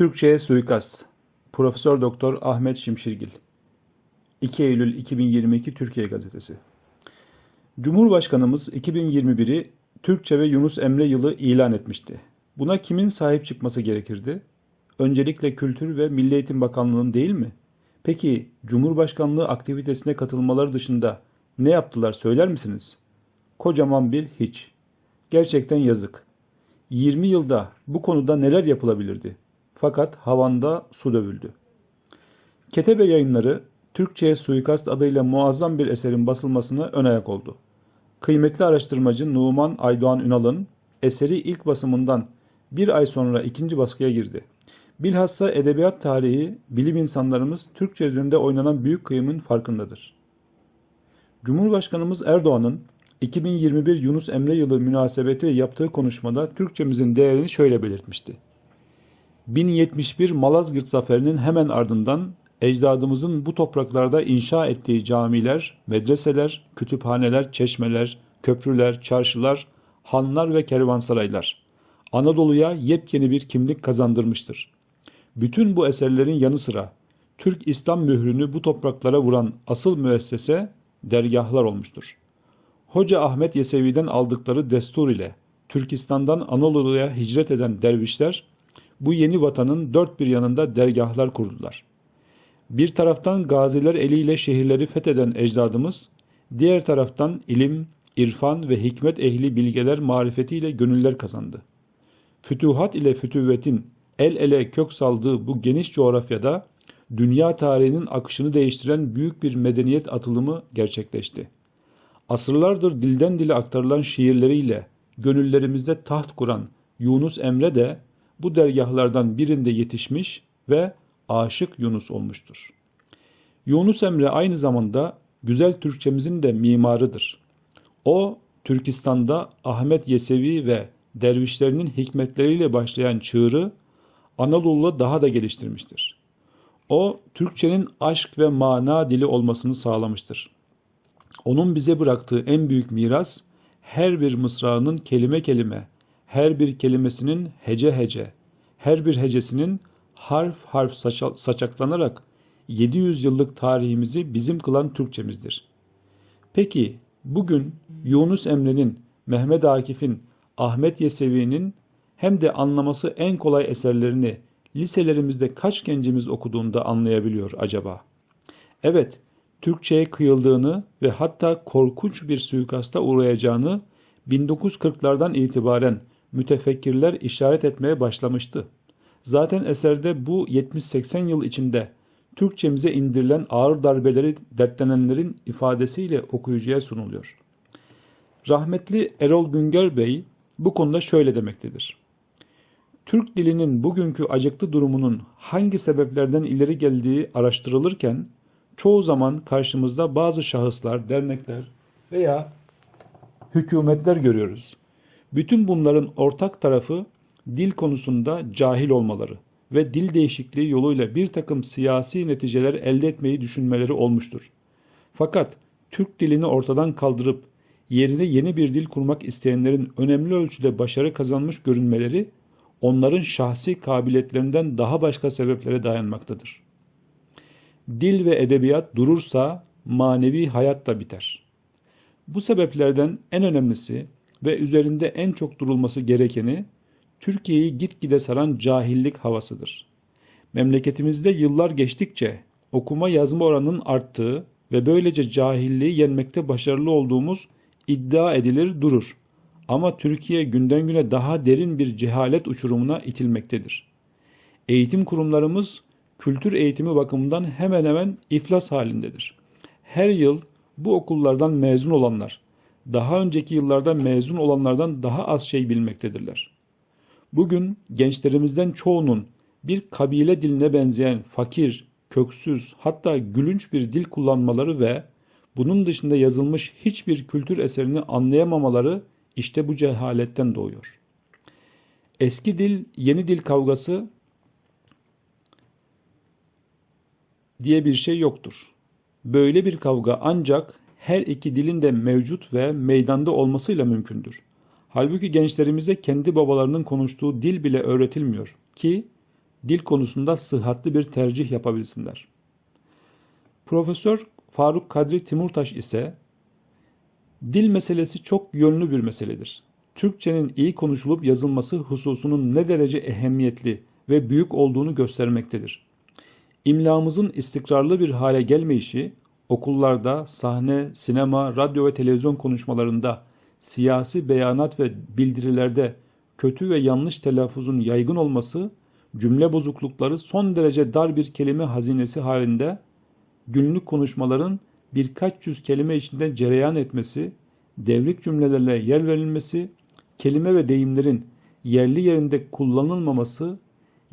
Türkçe'ye suikast. Profesör Doktor Ahmet Şimşirgil. 2 Eylül 2022 Türkiye Gazetesi. Cumhurbaşkanımız 2021'i Türkçe ve Yunus Emre yılı ilan etmişti. Buna kimin sahip çıkması gerekirdi? Öncelikle Kültür ve Milli Eğitim Bakanlığı'nın değil mi? Peki Cumhurbaşkanlığı aktivitesine katılmaları dışında ne yaptılar söyler misiniz? Kocaman bir hiç. Gerçekten yazık. 20 yılda bu konuda neler yapılabilirdi? Fakat havanda su dövüldü. Ketebe yayınları Türkçe'ye suikast adıyla muazzam bir eserin basılmasına ön ayak oldu. Kıymetli araştırmacı Numan Aydoğan Ünal'ın eseri ilk basımından bir ay sonra ikinci baskıya girdi. Bilhassa edebiyat tarihi, bilim insanlarımız Türkçe üzerinde oynanan büyük kıyımın farkındadır. Cumhurbaşkanımız Erdoğan'ın 2021 Yunus Emre yılı münasebetiyle yaptığı konuşmada Türkçemizin değerini şöyle belirtmişti. 1071 Malazgirt zaferinin hemen ardından ecdadımızın bu topraklarda inşa ettiği camiler, medreseler, kütüphaneler, çeşmeler, köprüler, çarşılar, hanlar ve kervansaraylar Anadolu'ya yepyeni bir kimlik kazandırmıştır. Bütün bu eserlerin yanı sıra Türk İslam mührünü bu topraklara vuran asıl müessese dergahlar olmuştur. Hoca Ahmet Yesevi'den aldıkları destur ile Türkistan'dan Anadolu'ya hicret eden dervişler bu yeni vatanın dört bir yanında dergahlar kurdular. Bir taraftan gaziler eliyle şehirleri fetheden ecdadımız, diğer taraftan ilim, irfan ve hikmet ehli bilgeler marifetiyle gönüller kazandı. Fütuhat ile fütüvvetin el ele kök saldığı bu geniş coğrafyada dünya tarihinin akışını değiştiren büyük bir medeniyet atılımı gerçekleşti. Asırlardır dilden dile aktarılan şiirleriyle gönüllerimizde taht kuran Yunus Emre de bu dergahlardan birinde yetişmiş ve aşık Yunus olmuştur. Yunus Emre aynı zamanda güzel Türkçemizin de mimarıdır. O Türkistan'da Ahmet Yesevi ve dervişlerinin hikmetleriyle başlayan çığırı Anadolu'da daha da geliştirmiştir. O Türkçenin aşk ve mana dili olmasını sağlamıştır. Onun bize bıraktığı en büyük miras her bir mısrağının kelime kelime, her bir kelimesinin hece hece, her bir hecesinin harf harf saça- saçaklanarak 700 yıllık tarihimizi bizim kılan Türkçemizdir. Peki bugün Yunus Emre'nin, Mehmet Akif'in, Ahmet Yesevi'nin hem de anlaması en kolay eserlerini liselerimizde kaç gencimiz okuduğunda anlayabiliyor acaba? Evet, Türkçe'ye kıyıldığını ve hatta korkunç bir suikasta uğrayacağını 1940'lardan itibaren mütefekkirler işaret etmeye başlamıştı. Zaten eserde bu 70-80 yıl içinde Türkçemize indirilen ağır darbeleri dertlenenlerin ifadesiyle okuyucuya sunuluyor. Rahmetli Erol Günger Bey bu konuda şöyle demektedir. Türk dilinin bugünkü acıklı durumunun hangi sebeplerden ileri geldiği araştırılırken çoğu zaman karşımızda bazı şahıslar, dernekler veya hükümetler görüyoruz. Bütün bunların ortak tarafı dil konusunda cahil olmaları ve dil değişikliği yoluyla bir takım siyasi neticeler elde etmeyi düşünmeleri olmuştur. Fakat Türk dilini ortadan kaldırıp yerine yeni bir dil kurmak isteyenlerin önemli ölçüde başarı kazanmış görünmeleri onların şahsi kabiliyetlerinden daha başka sebeplere dayanmaktadır. Dil ve edebiyat durursa manevi hayat da biter. Bu sebeplerden en önemlisi ve üzerinde en çok durulması gerekeni Türkiye'yi gitgide saran cahillik havasıdır. Memleketimizde yıllar geçtikçe okuma yazma oranının arttığı ve böylece cahilliği yenmekte başarılı olduğumuz iddia edilir durur. Ama Türkiye günden güne daha derin bir cehalet uçurumuna itilmektedir. Eğitim kurumlarımız kültür eğitimi bakımından hemen hemen iflas halindedir. Her yıl bu okullardan mezun olanlar daha önceki yıllarda mezun olanlardan daha az şey bilmektedirler. Bugün gençlerimizden çoğunun bir kabile diline benzeyen fakir, köksüz hatta gülünç bir dil kullanmaları ve bunun dışında yazılmış hiçbir kültür eserini anlayamamaları işte bu cehaletten doğuyor. Eski dil, yeni dil kavgası diye bir şey yoktur. Böyle bir kavga ancak her iki dilin de mevcut ve meydanda olmasıyla mümkündür. Halbuki gençlerimize kendi babalarının konuştuğu dil bile öğretilmiyor ki dil konusunda sıhhatli bir tercih yapabilsinler. Profesör Faruk Kadri Timurtaş ise dil meselesi çok yönlü bir meseledir. Türkçenin iyi konuşulup yazılması hususunun ne derece ehemmiyetli ve büyük olduğunu göstermektedir. İmlamızın istikrarlı bir hale gelmeyişi, okullarda, sahne, sinema, radyo ve televizyon konuşmalarında, siyasi beyanat ve bildirilerde kötü ve yanlış telaffuzun yaygın olması, cümle bozuklukları son derece dar bir kelime hazinesi halinde günlük konuşmaların birkaç yüz kelime içinde cereyan etmesi, devrik cümlelerle yer verilmesi, kelime ve deyimlerin yerli yerinde kullanılmaması,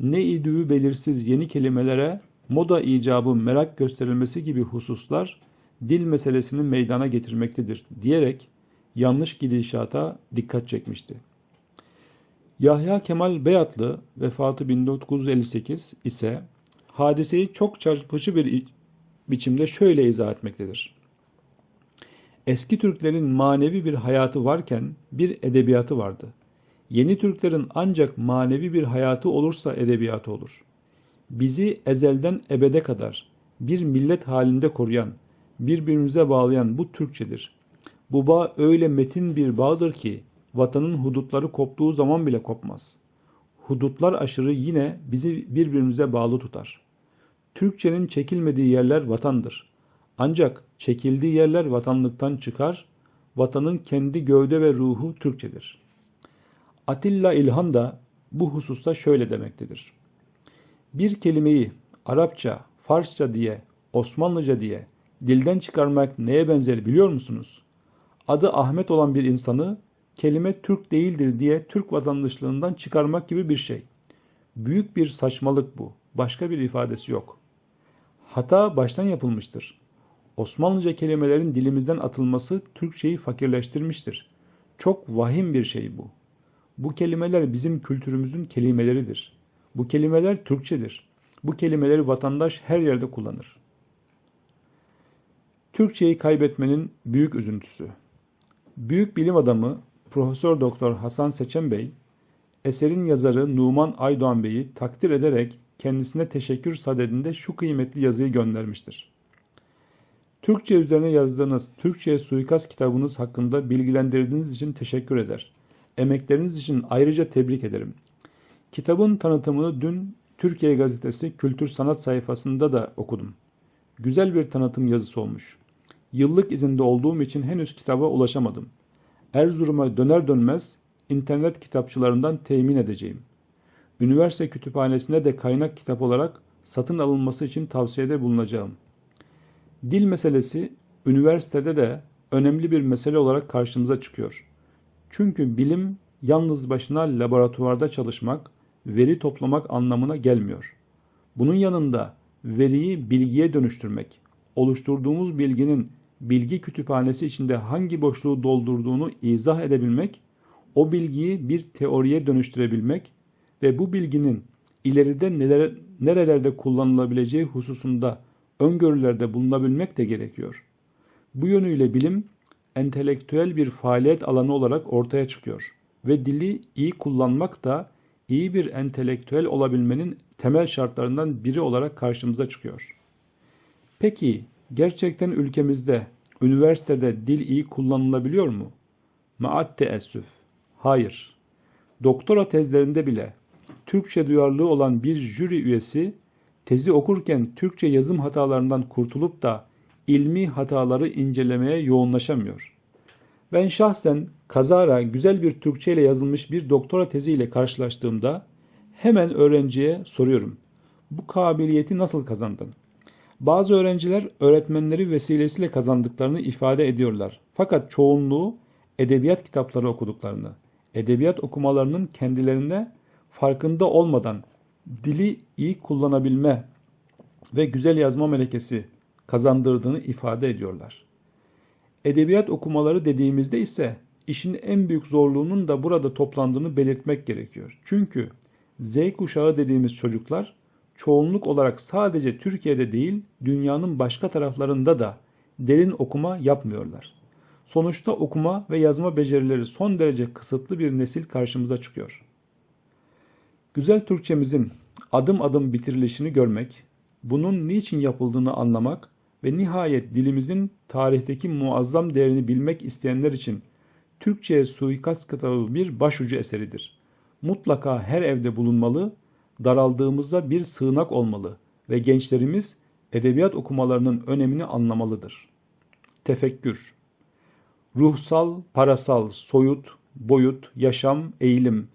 ne idüğü belirsiz yeni kelimelere moda icabı merak gösterilmesi gibi hususlar dil meselesini meydana getirmektedir diyerek yanlış gidişata dikkat çekmişti. Yahya Kemal Beyatlı vefatı 1958 ise hadiseyi çok çarpıcı bir biçimde şöyle izah etmektedir. Eski Türklerin manevi bir hayatı varken bir edebiyatı vardı. Yeni Türklerin ancak manevi bir hayatı olursa edebiyatı olur. Bizi ezelden ebede kadar bir millet halinde koruyan, birbirimize bağlayan bu Türkçedir. Bu bağ öyle metin bir bağdır ki vatanın hudutları koptuğu zaman bile kopmaz. Hudutlar aşırı yine bizi birbirimize bağlı tutar. Türkçenin çekilmediği yerler vatandır. Ancak çekildiği yerler vatanlıktan çıkar, vatanın kendi gövde ve ruhu Türkçedir. Atilla İlhan da bu hususta şöyle demektedir. Bir kelimeyi Arapça, Farsça diye, Osmanlıca diye dilden çıkarmak neye benzer biliyor musunuz? Adı Ahmet olan bir insanı kelime Türk değildir diye Türk vatandaşlığından çıkarmak gibi bir şey. Büyük bir saçmalık bu. Başka bir ifadesi yok. Hata baştan yapılmıştır. Osmanlıca kelimelerin dilimizden atılması Türkçeyi fakirleştirmiştir. Çok vahim bir şey bu. Bu kelimeler bizim kültürümüzün kelimeleridir. Bu kelimeler Türkçedir. Bu kelimeleri vatandaş her yerde kullanır. Türkçeyi kaybetmenin büyük üzüntüsü. Büyük bilim adamı Profesör Doktor Hasan Seçen Bey, eserin yazarı Numan Aydoğan Bey'i takdir ederek kendisine teşekkür sadedinde şu kıymetli yazıyı göndermiştir. Türkçe üzerine yazdığınız Türkçe'ye suikast kitabınız hakkında bilgilendirdiğiniz için teşekkür eder. Emekleriniz için ayrıca tebrik ederim. Kitabın tanıtımını dün Türkiye Gazetesi Kültür Sanat sayfasında da okudum. Güzel bir tanıtım yazısı olmuş. Yıllık izinde olduğum için henüz kitaba ulaşamadım. Erzurum'a döner dönmez internet kitapçılarından temin edeceğim. Üniversite kütüphanesine de kaynak kitap olarak satın alınması için tavsiyede bulunacağım. Dil meselesi üniversitede de önemli bir mesele olarak karşımıza çıkıyor. Çünkü bilim yalnız başına laboratuvarda çalışmak, veri toplamak anlamına gelmiyor. Bunun yanında veriyi bilgiye dönüştürmek, oluşturduğumuz bilginin bilgi kütüphanesi içinde hangi boşluğu doldurduğunu izah edebilmek, o bilgiyi bir teoriye dönüştürebilmek ve bu bilginin ileride neler, nerelerde kullanılabileceği hususunda öngörülerde bulunabilmek de gerekiyor. Bu yönüyle bilim entelektüel bir faaliyet alanı olarak ortaya çıkıyor ve dili iyi kullanmak da iyi bir entelektüel olabilmenin temel şartlarından biri olarak karşımıza çıkıyor. Peki gerçekten ülkemizde üniversitede dil iyi kullanılabiliyor mu? Maat teessüf. Hayır. Doktora tezlerinde bile Türkçe duyarlılığı olan bir jüri üyesi tezi okurken Türkçe yazım hatalarından kurtulup da ilmi hataları incelemeye yoğunlaşamıyor. Ben şahsen kazara güzel bir Türkçe ile yazılmış bir doktora tezi ile karşılaştığımda hemen öğrenciye soruyorum. Bu kabiliyeti nasıl kazandın? Bazı öğrenciler öğretmenleri vesilesiyle kazandıklarını ifade ediyorlar. Fakat çoğunluğu edebiyat kitapları okuduklarını, edebiyat okumalarının kendilerine farkında olmadan dili iyi kullanabilme ve güzel yazma melekesi kazandırdığını ifade ediyorlar. Edebiyat okumaları dediğimizde ise işin en büyük zorluğunun da burada toplandığını belirtmek gerekiyor. Çünkü Z kuşağı dediğimiz çocuklar çoğunluk olarak sadece Türkiye'de değil dünyanın başka taraflarında da derin okuma yapmıyorlar. Sonuçta okuma ve yazma becerileri son derece kısıtlı bir nesil karşımıza çıkıyor. Güzel Türkçemizin adım adım bitirilişini görmek, bunun niçin yapıldığını anlamak ve nihayet dilimizin tarihteki muazzam değerini bilmek isteyenler için Türkçe'ye suikast kitabı bir başucu eseridir. Mutlaka her evde bulunmalı, daraldığımızda bir sığınak olmalı ve gençlerimiz edebiyat okumalarının önemini anlamalıdır. Tefekkür Ruhsal, parasal, soyut, boyut, yaşam, eğilim.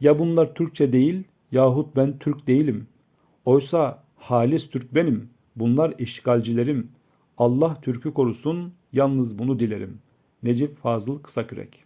Ya bunlar Türkçe değil yahut ben Türk değilim. Oysa halis Türk benim. Bunlar işgalcilerim. Allah Türk'ü korusun, yalnız bunu dilerim. Necip Fazıl Kısakürek